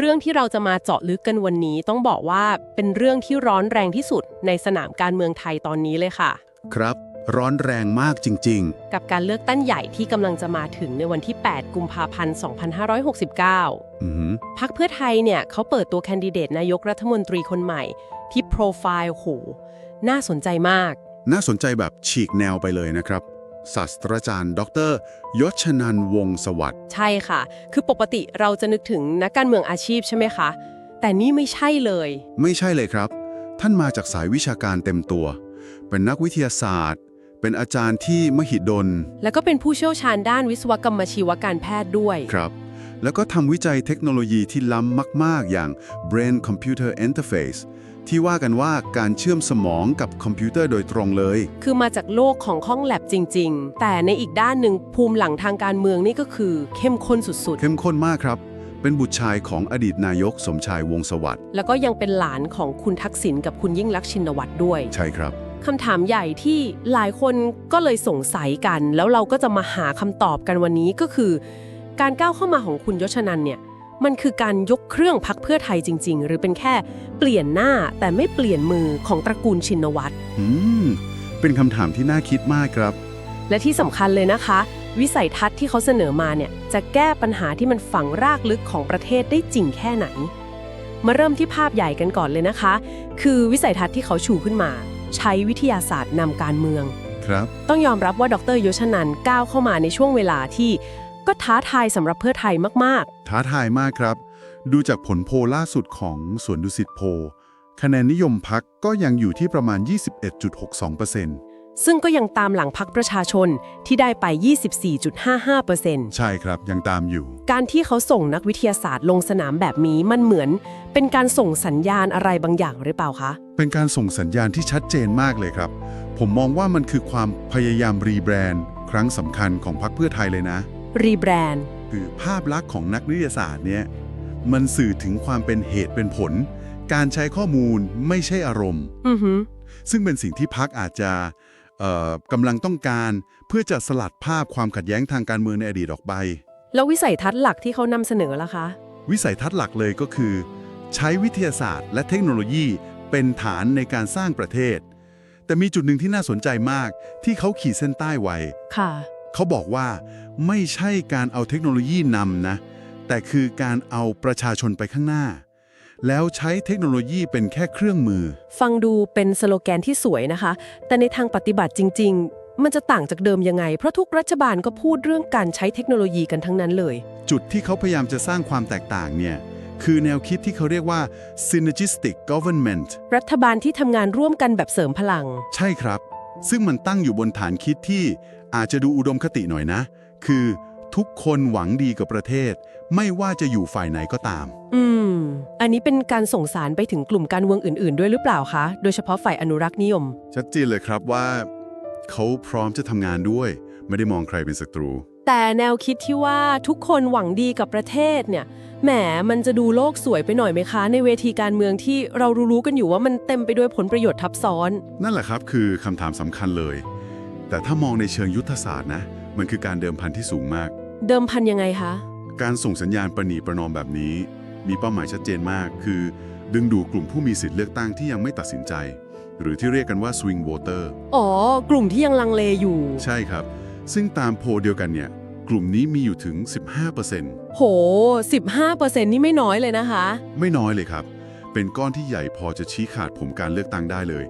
เรื่องที่เราจะมาเจาะลึกกันวันนี้ต้องบอกว่าเป็นเรื่องที่ร้อนแรงที่สุดในสนามการเมืองไทยตอนนี้เลยค่ะ ครับ ร้อนแรงมากจริง กับการเลือกตั้งใหญ่ที่กำลังจะมาถึงในวันที่ 8 กุมภาพันธ์ 2569 ๆ อือหือพักเพื่อไทยเนี่ยเขาเปิดตัวแคนดิเดตนายกรัฐมนตรีคนใหม่ ที่โปรไฟล์โหน่าสนใจมาก น่าสนใจแบบฉีกแนวไปเลยนะครับ ศาสตราจารย์ ดรยศชนันท์วงศ์สวัสดิ์ใช่ค่ะ คือปกติเราจะนึกถึงนักการเมืองอาชีพใช่ไหมคะ แต่นี่ไม่ใช่เลย ไม่ใช่เลยครับ ท่านมาจากสายวิชาการเต็มตัว เป็นนักวิทยาศาสตร์ เป็นอาจารย์ที่มหิดล แล้วก็เป็นผู้เชี่ยวชาญด้านวิศวกรรมชีวการแพทย์ด้วย ครับ แล้วก็ทำวิจัยเทคโนโลยีที่ล้ำมาก ๆ อย่าง Brain Computer Interface ที่ว่ากันว่าการเชื่อมสมองกับคอมพิวเตอร์โดยตรงเลย คือมาจากโลกของห้องแลบจริง ๆ แต่ในอีกด้านหนึ่งภูมิหลังทางการเมืองนี่ก็คือเข้มข้นสุดเข้มข้นมากครับ เป็นบุตรชายของอดีตนายกสมชายวงศ์สวัสดิ์ๆ แล้วก็ยังเป็นหลานของคุณทักษิณกับคุณยิ่งลักษณ์ชินวัตรด้วย ใช่ครับ คำถามใหญ่ที่หลายคนก็เลยสงสัยกัน แล้วเราก็จะมาหาคำตอบกันวันนี้ก็คือ การก้าวเข้ามาของคุณยศนันเนี่ย มันคือการยกเครื่องพักเพื่อไทยจริง ๆ หรือเป็นแค่เปลี่ยนหน้าแต่ไม่เปลี่ยนมือของตระกูลชินวัตรอืม เป็นคำถามที่น่าคิดมากครับ และที่สำคัญเลยนะคะ วิสัยทัศน์ที่เขาเสนอมาเนี่ยจะแก้ปัญหาที่มันฝังรากลึกของประเทศได้จริงแค่ไหน มาเริ่มที่ภาพใหญ่กันก่อนเลยนะคะ คือวิสัยทัศน์ที่เขาชูขึ้นมา ใช้วิทยาศาสตร์นำการเมือง ครับ ต้องยอมรับว่าดรยศนันท์ก้าวเข้ามาในช่วงเวลาที่ ก็ท้าทายสำหรับเพื่อไทยมากท้าทายมากครับ ดูจากผลโพลล่าสุดของสวนดุสิตโพลคะแนนนิยมพักก็ยังอยู่ที่ประมาณ 21.62%ๆ ซึ่งก็ยังตามหลังพักประชาชนที่ได้ไป 24.55%ใช่ครับยังตามอยู่ การที่เขาส่งนักวิทยาศาสตร์ลงสนามแบบนี้มันเหมือน เป็นการส่งสัญญาณอะไรบางอย่างหรือเปล่าคะ เป็นการส่งสัญญาณที่ชัดเจนมากเลยครับ ผมมองว่ามันคือความพยายามรีแบรนด์ ครั้งสำคัญของพรรคเพื่อไทยเลยนะ รีแบรนด์ คือภาพลักษณ์ของนักวิทยาศาสตร์เนี่ยมันสื่อถึงความเป็นเหตุเป็นผล การใช้ข้อมูลไม่ใช่อารมณ์ อือหือซึ่งเป็นสิ่งที่พักอาจจะเอ่อกำลังต้องการเพื่อจะสลัดภาพความขัดแย้งทางการเมืองในอดีตออกไป แล้ววิสัยทัศน์หลักที่เขานำเสนอล่ะคะ วิสัยทัศน์หลักเลยก็คือ ใช้วิทยาศาสตร์ และเทคโนโลยีเป็นฐานในการสร้างประเทศ แต่มีจุดหนึ่งที่น่าสนใจมากที่เขาขีดเส้นใต้ไว้ ค่ะ เขาบอกว่า ไม่ใช่การเอาเทคโนโลยีนำนะ แต่คือการเอาประชาชนไปข้างหน้า แล้วใช้เทคโนโลยีเป็นแค่เครื่องมือ ฟังดูเป็นสโลแกนที่สวยนะคะ แต่ในทางปฏิบัติจริง ๆ มันจะต่างจากเดิมยังไง เพราะทุกรัฐบาลก็พูดเรื่องการใช้เทคโนโลยีกันทั้งนั้นเลย จุดที่เขาพยายามจะสร้างความแตกต่างเนี่ยคือแนวคิดที่เขาเรียกว่า synergistic government รัฐบาลที่ทำงานร่วมกันแบบเสริมพลัง ใช่ครับ ซึ่งมันตั้งอยู่บนฐานคิดที่อาจจะดูอุดมคติหน่อยนะ คือทุกคนหวังดีกับประเทศ ไม่ว่าจะอยู่ฝ่ายไหนก็ตาม อืม อันนี้เป็นการส่งสารไปถึงกลุ่มการเมืองอื่น ๆ ด้วยหรือเปล่าคะ โดยเฉพาะฝ่ายอนุรักษ์นิยม ชัดเจนเลยครับว่า เขาพร้อมจะทำงานด้วย ไม่ได้มองใครเป็นศัตรู แต่แนวคิดที่ว่าทุกคนหวังดีกับประเทศเนี่ย แหม มันจะดูโลกสวยไปหน่อยไหมคะ ในเวทีการเมืองที่เรารู้ๆกันอยู่ว่ามันเต็มไปด้วยผลประโยชน์ทับซ้อน นั่นแหละครับคือคำถามสำคัญเลย แต่ถ้ามองในเชิงยุทธศาสตร์นะ มันคือการเดิมพันที่สูงมาก เดิมพันยังไงคะ การส่งสัญญาณประนีประนอมแบบนี้ มีเป้าหมายชัดเจนมาก คือ ดึงดูดกลุ่มผู้มีสิทธิ์เลือกตั้งที่ยังไม่ตัดสินใจ หรือที่เรียกกันว่า swing voter อ๋อ กลุ่มที่ยังลังเลอยู่ ใช่ครับ ซึ่งตามโพลเดียวกันเนี่ย กลุ่มนี้มีอยู่ถึง 15%โห 15%นี่ไม่น้อยเลยนะคะ ไม่น้อยเลยครับ เป็นก้อนที่ใหญ่พอจะชี้ขาดผมการเลือกตั้งได้เลย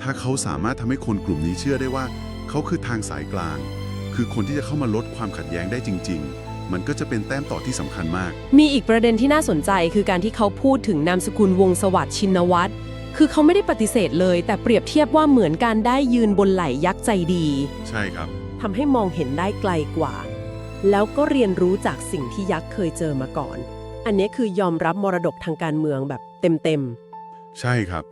ถ้าเขาสามารถทำให้คนกลุ่มนี้เชื่อได้ว่า เขาคือทางสายกลาง คือคนที่จะเข้ามาลดความขัดแย้งได้จริง ๆ มันก็จะเป็นแต้มต่อที่สำคัญมาก มีอีกประเด็นที่น่าสนใจคือการที่เขาพูดถึงนามสกุลวงศ์สวัสดิ์ชินวัตรคือเขาไม่ได้ปฏิเสธเลย แต่เปรียบเทียบว่าเหมือนการได้ยืนบนไหล่ยักษ์ใจดีใช่ครับ ทำให้มองเห็นได้ไกลกว่า แล้วก็เรียนรู้จากสิ่งที่ยักษ์เคยเจอมาก่อน อันนี้คือยอมรับมรดกทางการเมืองแบบเต็มใช่ครับ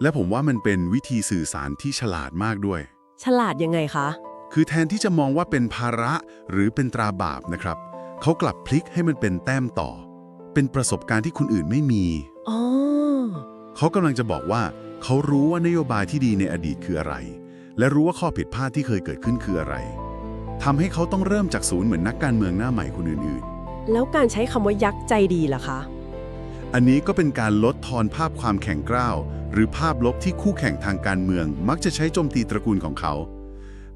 และผมว่ามันเป็นวิธีสื่อสารที่ฉลาดมากด้วย ๆ ฉลาดยังไงคะ คือแทนที่จะมองว่าเป็นภาระหรือเป็นตราบาปนะครับ เขากลับพลิกให้มันเป็นแต้มต่อ เป็นประสบการณ์ที่คนอื่นไม่มีอ๋อเขากำลังจะบอกว่า เขารู้ว่านโยบายที่ดีในอดีตคืออะไร และรู้ว่าข้อผิดพลาดที่เคยเกิดขึ้นคืออะไรทำให้เขาต้องเริ่มจากศูนย์เหมือนนักการเมืองหน้าใหม่คนอื่นแล้วการใช้คำว่ายักษ์ใจดีล่ะคะๆอันนี้ก็เป็นการลดทอนภาพความแข็งกร้าว หรือภาพลบที่คู่แข่งทางการเมือง มักจะใช้โจมตีตระกูลของเขา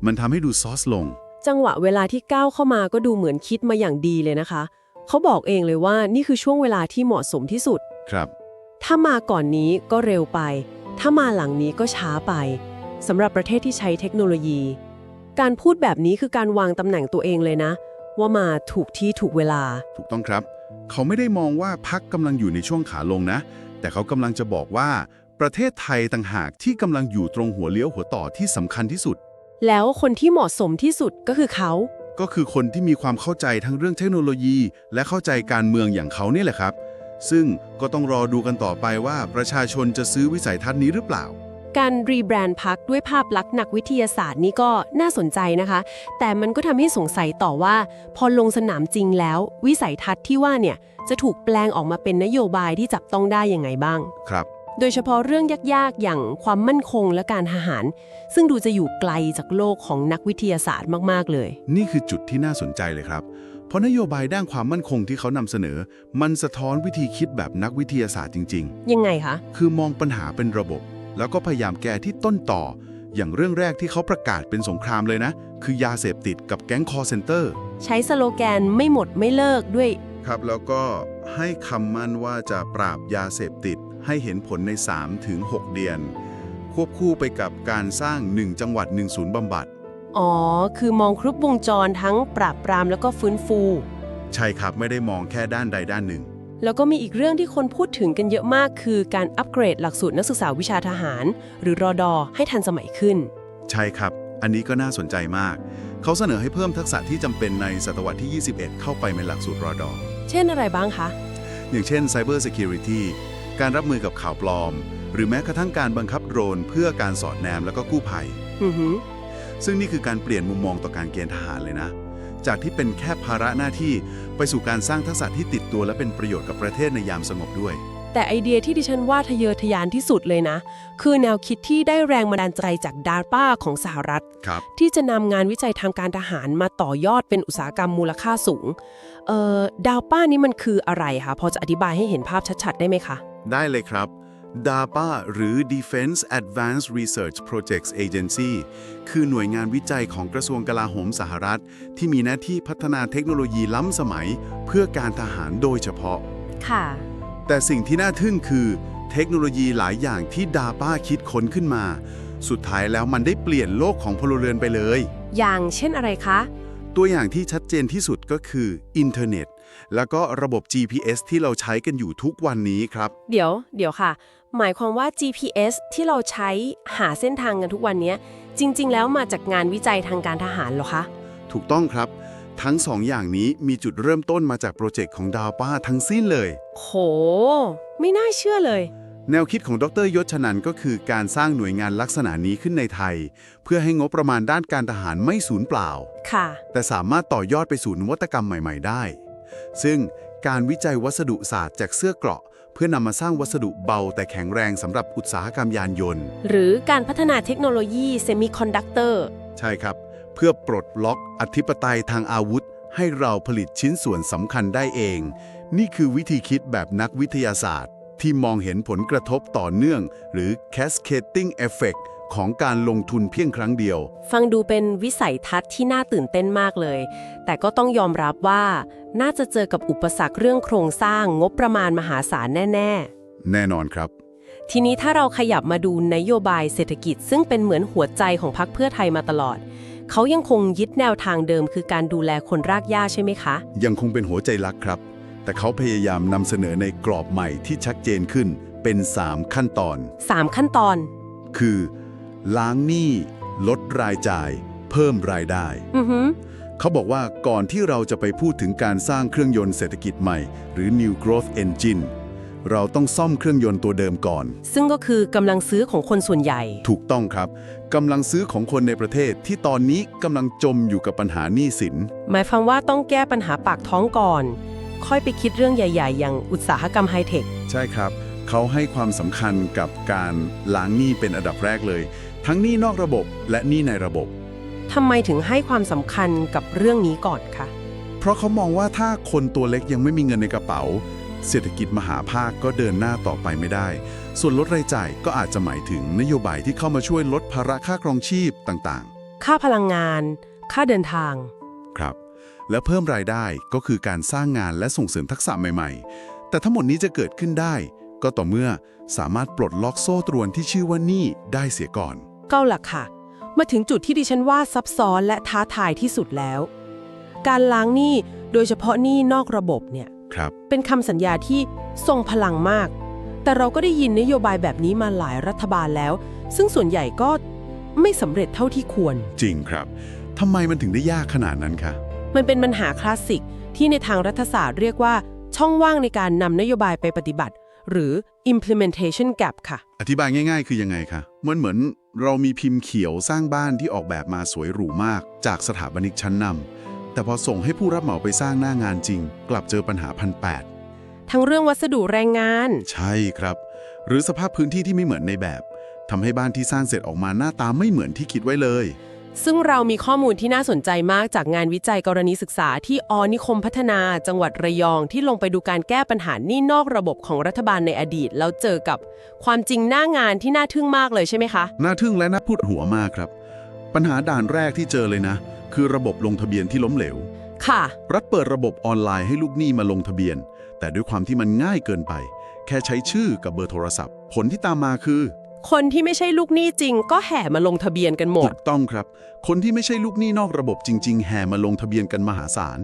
มันทำให้ดูซอสลง จังหวะเวลาที่ก้าวเข้ามาก็ดูเหมือนคิดมาอย่างดีเลยนะคะ เขาบอกเองเลยว่านี่คือช่วงเวลาที่เหมาะสมที่สุด ครับ ถ้ามาก่อนนี้ก็เร็วไป ถ้ามาหลังนี้ก็ช้าไปสำหรับประเทศที่ใช้เทคโนโลยี การพูดแบบนี้คือการวางตำแหน่งตัวเองเลยนะ ว่ามาถูกที่ถูกเวลา ถูกต้องครับ เขาไม่ได้มองว่าพักกำลังอยู่ในช่วงขาลงนะ แต่เขากำลังจะบอกว่า ประเทศไทยต่างหากที่กำลังอยู่ตรงหัวเลี้ยวหัวต่อที่สำคัญที่สุด แล้วคนที่เหมาะสมที่สุดก็คือเขา ก็คือคนที่มีความเข้าใจทั้งเรื่องเทคโนโลยี และเข้าใจการเมืองอย่างเขาเนี่ยแหละครับ ซึ่งก็ต้องรอดูกันต่อไปว่าประชาชนจะซื้อวิสัยทัศน์นี้หรือเปล่า การรีแบรนด์พักด้วยภาพลักษณ์นักวิทยาศาสตร์นี่ก็น่าสนใจนะคะ แต่มันก็ทำให้สงสัยต่อว่า พอลงสนามจริงแล้ว วิสัยทัศน์ที่ว่าเนี่ยจะถูกแปลงออกมาเป็นนโยบายที่จับต้องได้ยังไงบ้าง ครับ โดยเฉพาะเรื่องยากๆ อย่างความมั่นคงและการทหาร ซึ่งดูจะอยู่ไกลจากโลกของนักวิทยาศาสตร์มากๆเลย นี่คือจุดที่น่าสนใจเลยครับ เพราะนโยบายด้านความมั่นคงที่เขานำเสนอ มันสะท้อนวิธีคิดแบบนักวิทยาศาสตร์จริง ยังไงคะ ๆ คือมองปัญหาเป็นระบบ แล้วก็พยายามแก้ที่ต้นต่อ อย่างเรื่องแรกที่เขาประกาศเป็นสงครามเลยนะ คือยาเสพติดกับแก๊งคอร์เซนเตอร์ ใช้สโลแกนไม่หมดไม่เลิกด้วย ครับแล้วก็ให้คำมั่นว่าจะปราบยาเสพติด ให้เห็นผลใน 3-6 เดือน ควบคู่ไปกับการสร้าง 1 จังหวัด 1 ศูนย์บำบัด อ๋อ คือมองครบวงจรทั้งปราบปรามแล้วก็ฟื้นฟู ใช่ครับไม่ได้มองแค่ด้านใดด้านหนึ่ง แล้วก็มีอีกเรื่องที่คนพูดถึงกันเยอะมาก คือการอัปเกรดหลักสูตรนักศึกษาวิชาทหาร หรือรอดอให้ทันสมัยขึ้น ใช่ครับ อันนี้ก็น่าสนใจมาก เขาเสนอให้เพิ่มทักษะที่จำเป็นในศตวรรษที่ 21 เข้าไปในหลักสูตรรอดอ เช่นอะไรบ้างคะ อย่างเช่น Cyber Security การรับมือกับข่าวปลอม หรือแม้กระทั่งการบังคับโดรนเพื่อการสอดแนมแล้วก็กู้ภัย อือหือซึ่งนี่คือการเปลี่ยนมุมมองต่อการเกณฑ์ทหารเลยนะ จากที่เป็นแค่ภาระหน้าที่ไปสู่การสร้างทักษะที่ติดตัวและเป็นประโยชน์กับประเทศในยามสงบด้วย แต่ไอเดียที่ดิฉันว่าทะเยอทะยานที่สุดเลยนะ คือแนวคิดที่ได้แรงบันดาลใจจากดาร์ป้าของสหรัฐ ครับ ที่จะนำงานวิจัยทางการทหารมาต่อยอดเป็นอุตสาหกรรมมูลค่าสูง เอ่อ ดาวป้านี้มันคืออะไรคะ พอจะอธิบายให้เห็นภาพชัดๆ ได้ไหมคะ ได้เลยครับ DARPA หรือ Defense Advanced Research Projects Agency คือหน่วยงานวิจัยของกระทรวงกลาโหมสหรัฐ ที่มีหน้าที่พัฒนาเทคโนโลยีล้ำสมัย เพื่อการทหารโดยเฉพาะ ค่ะ แต่สิ่งที่น่าทึ่งคือ เทคโนโลยีหลายอย่างที่ DARPA คิดค้นขึ้นมา สุดท้ายแล้วมันได้เปลี่ยนโลกของพลเรือนไปเลย อย่างเช่นอะไรคะ ตัวอย่างที่ชัดเจนที่สุดก็คืออินเทอร์เน็ต แล้วก็ระบบ GPS ที่เราใช้กันอยู่ทุกวันนี้ครับ เดี๋ยว เดี๋ยวค่ะ หมายความว่า GPS ที่เราใช้หาเส้นทางกันทุกวันเนี้ยจริง ๆ แล้วมาจากงานวิจัยทางการทหารเหรอคะ ถูกต้องครับ ทั้งสองอย่างนี้มีจุดเริ่มต้นมาจากโปรเจกต์ของดาวป้าทั้งสิ้นเลย โห ไม่น่าเชื่อเลย แนวคิดของดรยศชนันก็คือการสร้างหน่วยงานลักษณะนี้ขึ้นในไทย เพื่อให้งบประมาณด้านการทหารไม่สูญเปล่า ค่ะ แต่สามารถต่อยอดไปสู่นวัตกรรมใหม่ ๆ ได้ ซึ่งการวิจัยวัสดุศาสตร์จากเสื้อเกราะ เพื่อนำมาสร้างวัสดุเบาแต่แข็งแรงสำหรับอุตสาหกรรมยานยนต์ หรือการพัฒนาเทคโนโลยีเซมิคอนดักเตอร์ใช่ครับ เพื่อปลดล็อกอธิปไตยทางอาวุธ ให้เราผลิตชิ้นส่วนสำคัญได้เอง นี่คือวิธีคิดแบบนักวิทยาศาสตร์ ที่มองเห็นผลกระทบต่อเนื่อง หรือ cascading effect ของการลงทุนเพียงครั้งเดียว ฟังดูเป็นวิสัยทัศน์ที่น่าตื่นเต้นมากเลย แต่ก็ต้องยอมรับว่า น่าจะเจอกับอุปสรรคเรื่องโครงสร้างงบประมาณมหาศาลแน่ แน่นอนครับ ๆ ทีนี้ถ้าเราขยับมาดูนโยบายเศรษฐกิจ ซึ่งเป็นเหมือนหัวใจของพรรคเพื่อไทยมาตลอด เขายังคงยึดแนวทางเดิมคือการดูแลคนรากหญ้าใช่ไหมคะ ยังคงเป็นหัวใจลักครับ แต่เขาพยายามนำเสนอในกรอบใหม่ที่ชัดเจนขึ้นเป็น 3 ขั้นตอน 3 ขั้นตอน คือ ล้างหนี้ลดรายจ่าย เพิ่มรายได้ อือหือ เขาบอกว่าก่อนที่เราจะไปพูดถึงการสร้างเครื่องยนต์เศรษฐกิจใหม่ หรือ New Growth Engine เราต้องซ่อมเครื่องยนต์ตัวเดิมก่อน ซึ่งก็คือกำลังซื้อของคนส่วนใหญ่ ถูกต้องครับกำลังซื้อของคนในประเทศที่ตอนนี้กำลังจมอยู่กับปัญหาหนี้สิน หมายความว่าต้องแก้ปัญหาปากท้องก่อน ค่อยไปคิดเรื่องใหญ่ ๆ อย่างอุตสาหกรรมไฮเทค ใช่ครับ เขาให้ความสำคัญกับการล้างหนี้เป็นอันดับแรกเลย ทั้งหนี้นอกระบบและหนี้ในระบบ ทำไมถึงให้ความสำคัญกับเรื่องนี้ก่อนคะ เพราะเขามองว่าถ้าคนตัวเล็กยังไม่มีเงินในกระเป๋า เศรษฐกิจมหาภาคก็เดินหน้าต่อไปไม่ได้ ส่วนลดรายจ่ายก็อาจจะหมายถึงนโยบายที่เข้ามาช่วยลดภาระค่าครองชีพต่างค่าพลังงาน ค่าเดินทาง ๆ ครับ และเพิ่มรายได้ก็คือการสร้างงานและส่งเสริมทักษะใหม่ ๆ แต่ทั้งหมดนี้จะเกิดขึ้นได้ ก็ต่อเมื่อสามารถปลดล็อกโซ่ตรวนที่ชื่อว่าหนี้ได้เสียก่อนเก้าหลักค่ะ มาถึงจุดที่ดิฉันว่าซับซ้อนและท้าทายที่สุดแล้ว การล้างหนี้โดยเฉพาะหนี้นอกระบบเนี่ย ครับ เป็นคำสัญญาที่ทรงพลังมาก แต่เราก็ได้ยินนโยบายแบบนี้มาหลายรัฐบาลแล้ว ซึ่งส่วนใหญ่ก็ไม่สำเร็จเท่าที่ควร จริงครับทำไมมันถึงได้ยากขนาดนั้นคะมันเป็นปัญหาคลาสสิกที่ในทางรัฐศาสตร์เรียกว่าช่องว่างในการนำนโยบายไปปฏิบัติ หรือ implementation gap ค่ะ อธิบายง่าย ๆ คือยังไงคะมันเหมือนเรามีพิมพ์เขียวสร้างบ้านที่ออกแบบมาสวยหรูมาก จากสถาปนิกชั้นนำแต่พอส่งให้ผู้รับเหมาไปสร้างหน้างานจริง กลับเจอปัญหาพันแปดทั้งเรื่องวัสดุแรงงาน ใช่ครับ หรือสภาพพื้นที่ที่ไม่เหมือนในแบบทำให้บ้านที่สร้างเสร็จออกมาหน้าตาไม่เหมือนที่คิดไว้เลย ซึ่งเรามีข้อมูลที่น่าสนใจมากจากงานวิจัยกรณีศึกษาที่อนิคมพัฒนาจังหวัดระยองที่ลงไปดูการแก้ปัญหานี่นอกระบบของรัฐบาลในอดีต แล้วเจอกับความจริงหน้างานที่น่าทึ่งมากเลยใช่ไหมคะ น่าทึ่งและน่าพูดหัวมากครับ ปัญหาด่านแรกที่เจอเลยนะ คือระบบลงทะเบียนที่ล้มเหลว ค่ะ รัฐเปิดระบบออนไลน์ให้ลูกหนี้มาลงทะเบียน แต่ด้วยความที่มันง่ายเกินไป แค่ใช้ชื่อกับเบอร์โทรศัพท์ ผลที่ตามมาคือ คนที่ไม่ใช่ลูกหนี้จริง ก็แห่มาลงทะเบียนกันหมถูดกต้องครับ คนที่ไม่ใช่ลูกหนี้นอกระบบจริง ๆ แห่มาลงทะเบียนกันมหาศาล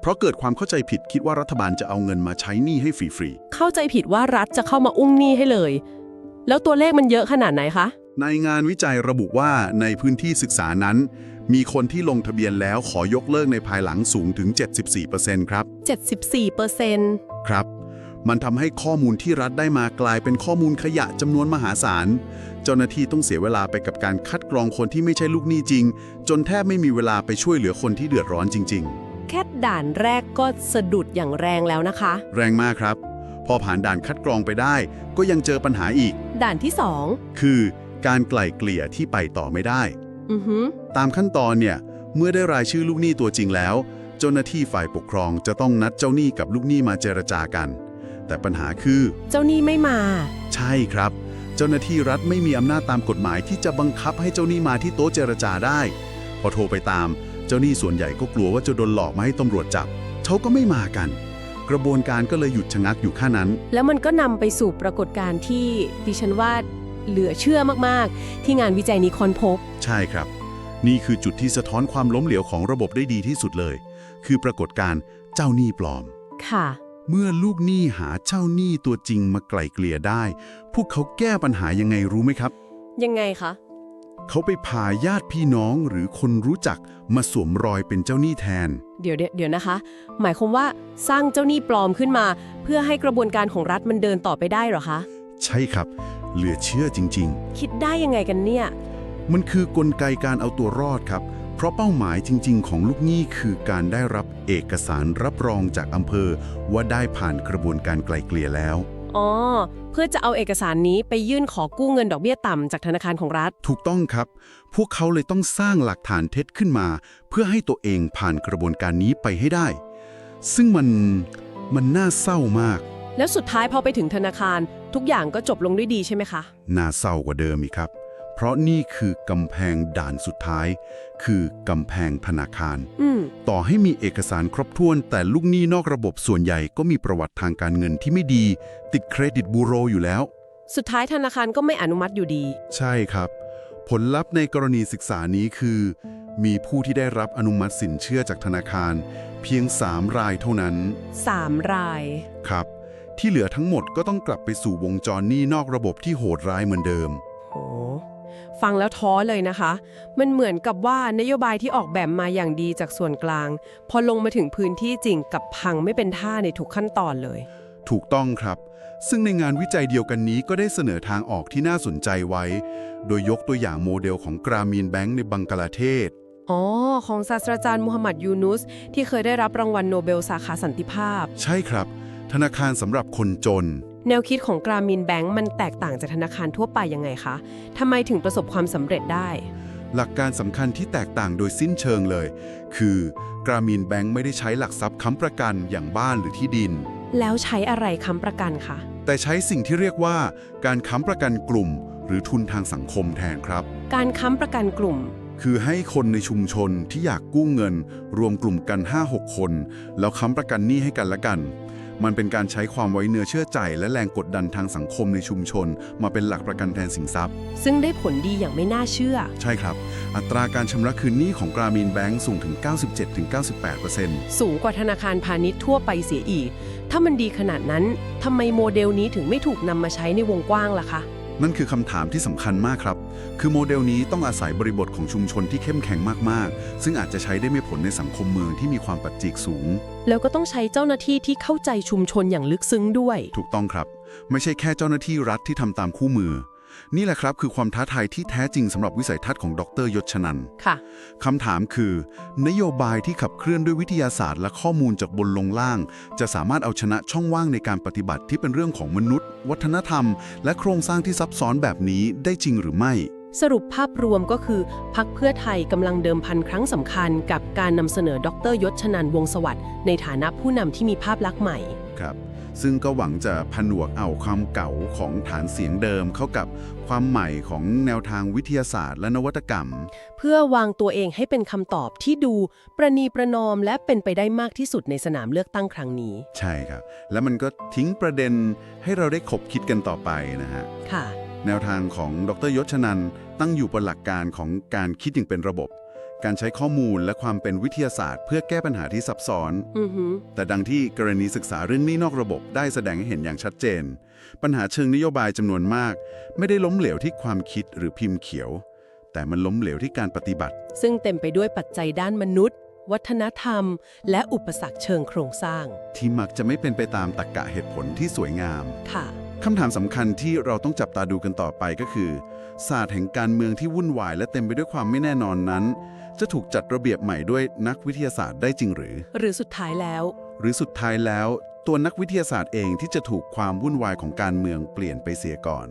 เพราะเกิดความเข้าใจผิดคิดว่ารัฐบาลจะเอาเงินมาใช้หนี้ให้ฟรีเข้าใจผิดว่ารัฐจะเข้ามาอุ้งหนี้ให้เลย แล้วตัวเลขมันเยอะขนาดไหนคะ ๆ ในงานวิจัยระบุว่าในพื้นที่ศึกษานั้น มีคนที่ลงทะเบียนแล้วขอยกเลิกในภายหลังสูงถึง 74%ครับ 74เปอร์เซ็นต์ครับ มันทำให้ข้อมูลที่รัฐได้มากลายเป็นข้อมูลขยะจำนวนมหาศาล เจ้าหน้าที่ต้องเสียเวลาไปกับการคัดกรองคนที่ไม่ใช่ลูกหนี้จริง จนแทบไม่มีเวลาไปช่วยเหลือคนที่เดือดร้อนจริงแค่ด่านแรกก็สะดุดอย่างแรงแล้วนะคะๆแรงมากครับ พอผ่านด่านคัดกรองไปได้ ก็ยังเจอปัญหาอีก ด่านที่สองคือการไกล่เกลี่ยที่ไปต่อไม่ได้ อือหือตามขั้นตอนเนี่ยเมื่อได้รายชื่อลูกหนี้ตัวจริงแล้ว เจ้าหน้าที่ฝ่ายปกครองจะต้องนัดเจ้าหนี้กับลูกหนี้มาเจรจากัน แต่ปัญหาคือ เจ้าหนี้ไม่มา ใช่ครับ เจ้าหน้าที่รัฐไม่มีอำนาจตามกฎหมายที่จะบังคับให้เจ้าหนี้มาที่โต๊ะเจรจาได้ พอโทรไปตาม เจ้าหนี้ส่วนใหญ่ก็กลัวว่าจะโดนหลอกมาให้ตำรวจจับเขาก็ไม่มากัน กระบวนการก็เลยหยุดชะงักอยู่แค่นั้น แล้วมันก็นำไปสู่ปรากฏการณ์ที่ดิฉันว่าเหลือเชื่อมากๆ ที่งานวิจัยนี้ค้นพบ ใช่ครับ นี่คือจุดที่สะท้อนความล้มเหลวของระบบได้ดีที่สุดเลย คือปรากฏการณ์เจ้าหนี้ปลอม ค่ะ เมื่อลูกหนี้หาเจ้าหนี้ตัวจริงมาไกล่เกลี่ยได้ พวกเขาแก้ปัญหายังไงรู้ไหมครับ ยังไงคะ เขาไปพาญาติพี่น้องหรือคนรู้จักมาสวมรอยเป็นเจ้าหนี้แทน เดี๋ยวเดี๋ยวเดี๋ยวนะคะ หมายความว่าสร้างเจ้าหนี้ปลอมขึ้นมา เพื่อให้กระบวนการของรัฐมันเดินต่อไปได้เหรอคะ ใช่ครับ เหลือเชื่อจริงคิดได้ยังไงกันเนี่ยๆมันคือกลไกการเอาตัวรอดครับ เพราะเป้าหมายจริง ๆ ของลูกหนี้คือการได้รับเอกสารรับรองจากอำเภอ ว่าได้ผ่านกระบวนการไกล่เกลี่ยแล้ว อ๋อ เพื่อจะเอาเอกสารนี้ไปยื่นขอกู้เงินดอกเบี้ยต่ำจากธนาคารของรัฐ ถูกต้องครับ พวกเขาเลยต้องสร้างหลักฐานเท็จขึ้นมา เพื่อให้ตัวเองผ่านกระบวนการนี้ไปให้ได้ ซึ่งมันมันน่าเศร้ามาก แล้วสุดท้ายพอไปถึงธนาคาร ทุกอย่างก็จบลงด้วยดีใช่ไหมคะ น่าเศร้ากว่าเดิมอีกครับ เพราะนี่คือกำแพงด่านสุดท้าย คือกำแพงธนาคารอืมต่อให้มีเอกสารครบถ้วน แต่ลูกหนี้นอกระบบส่วนใหญ่ก็มีประวัติทางการเงินที่ไม่ดี ติดเครดิตบูโรอยู่แล้ว สุดท้ายธนาคารก็ไม่อนุมัติอยู่ดี ใช่ครับ ผลลัพธ์ในกรณีศึกษานี้คือ มีผู้ที่ได้รับอนุมัติสินเชื่อจากธนาคาร เพียง 3 รายเท่านั้น 3 รายครับ ที่เหลือทั้งหมดก็ต้องกลับไปสู่วงจรหนี้นอกระบบที่โหดร้ายเหมือนเดิม โห ฟังแล้วท้อเลยนะคะ มันเหมือนกับว่านโยบายที่ออกแบบมาอย่างดีจากส่วนกลาง พอลงมาถึงพื้นที่จริงกับพังไม่เป็นท่าในทุกขั้นตอนเลย ถูกต้องครับ ซึ่งในงานวิจัยเดียวกันนี้ก็ได้เสนอทางออกที่น่าสนใจไว้ โดยยกตัวอย่างโมเดลของกรามีนแบงก์ในบังกลาเทศอ๋อ ของศาสตราจารย์มูฮัมหมัดยูนุส ที่เคยได้รับรางวัลโนเบลสาขาสันติภาพ ใช่ครับ ธนาคารสำหรับคนจน แนวคิดของกรามีนแบงก์มันแตกต่างจากธนาคารทั่วไปยังไงคะทำไมถึงประสบความสำเร็จได้ หลักการสำคัญที่แตกต่างโดยสิ้นเชิงเลย คือกรามีนแบงก์ไม่ได้ใช้หลักทรัพย์ค้ำประกันอย่างบ้านหรือที่ดิน แล้วใช้อะไรค้ำประกันคะ แต่ใช้สิ่งที่เรียกว่า การค้ำประกันกลุ่ม หรือทุนทางสังคมแทนครับ การค้ำประกันกลุ่ม คือให้คนในชุมชนที่อยากกู้เงิน รวมกลุ่มกัน 5-6 คน แล้วค้ำประกันหนี้ให้กันและกัน มันเป็นการใช้ความไว้เนื้อเชื่อใจ และแรงกดดันทางสังคมในชุมชน มาเป็นหลักประกันแทนสินทรัพย์ ซึ่งได้ผลดีอย่างไม่น่าเชื่อ ใช่ครับ อัตราการชำระคืนหนี้ของกรามีนแบงก์สูงถึง 97-98%สูงกว่าธนาคารพาณิชย์ทั่วไปเสียอีก ถ้ามันดีขนาดนั้นทำไมโมเดลนี้ถึงไม่ถูกนำมาใช้ในวงกว้างล่ะคะ นั่นคือคำถามที่สำคัญมากครับ คือโมเดลนี้ต้องอาศัยบริบทของชุมชนที่เข้มแข็งมากๆ ซึ่งอาจจะใช้ได้ไม่ผลในสังคมเมืองที่มีความปัจจิกสูง แล้วก็ต้องใช้เจ้าหน้าที่ที่เข้าใจชุมชนอย่างลึกซึ้งด้วย ถูกต้องครับ ไม่ใช่แค่เจ้าหน้าที่รัฐที่ทำตามคู่มือ นี่แหละครับคือความท้าทายที่แท้จริงสำหรับวิสัยทัศน์ของดรยศชนันค่ะ คำถามคือ นโยบายที่ขับเคลื่อนด้วยวิทยาศาสตร์และข้อมูลจากบนลงล่าง จะสามารถเอาชนะช่องว่างในการปฏิบัติที่เป็นเรื่องของมนุษย์ วัฒนธรรม และโครงสร้างที่ซับซ้อนแบบนี้ได้จริงหรือไม่ สรุปภาพรวมก็คือพักเพื่อไทยกำลังเดิมพันครั้งสำคัญ กับการนำเสนอดรยศชนันวงศ์สวัสดิ์ในฐานะผู้นำที่มีภาพลักษณ์ใหม่ครับ ซึ่งก็หวังจะผนวกเอาความเก่าของฐานเสียงเดิมเข้ากับความใหม่ของแนวทางวิทยาศาสตร์และนวัตกรรม เพื่อวางตัวเองให้เป็นคำตอบที่ดูประนีประนอมและเป็นไปได้มากที่สุดในสนามเลือกตั้งครั้งนี้ ใช่ครับ แล้วมันก็ทิ้งประเด็นให้เราได้ขบคิดกันต่อไปนะฮะค่ะ แนวทางของดรยศชนันตั้งอยู่บนหลักการของการคิดอย่างเป็นระบบ การใช้ข้อมูลและความเป็นวิทยาศาสตร์ เพื่อแก้ปัญหาที่ซับซ้อนอือหือแต่ดังที่กรณีศึกษาเรื่องหนี้นอกระบบได้แสดงให้เห็นอย่างชัดเจน ปัญหาเชิงนโยบายจำนวนมาก ไม่ได้ล้มเหลวที่ความคิดหรือพิมพ์เขียว แต่มันล้มเหลวที่การปฏิบัติ ซึ่งเต็มไปด้วยปัจจัยด้านมนุษย์ วัฒนธรรม และอุปสรรคเชิงโครงสร้าง ที่มักจะไม่เป็นไปตามตรรกะเหตุผลที่สวยงาม ค่ะคำถามสำคัญที่เราต้องจับตาดูกันต่อไปก็คือ ศาสตร์แห่งการเมืองที่วุ่นวายและเต็มไปด้วยความไม่แน่นอนนั้น จะถูกจัดระเบียบใหม่ด้วยนักวิทยาศาสตร์ได้จริงหรือ หรือสุดท้ายแล้ว หรือสุดท้ายแล้ว ตัวนักวิทยาศาสตร์เองที่จะถูกความวุ่นวายของการเมืองเปลี่ยนไปเสียก่อน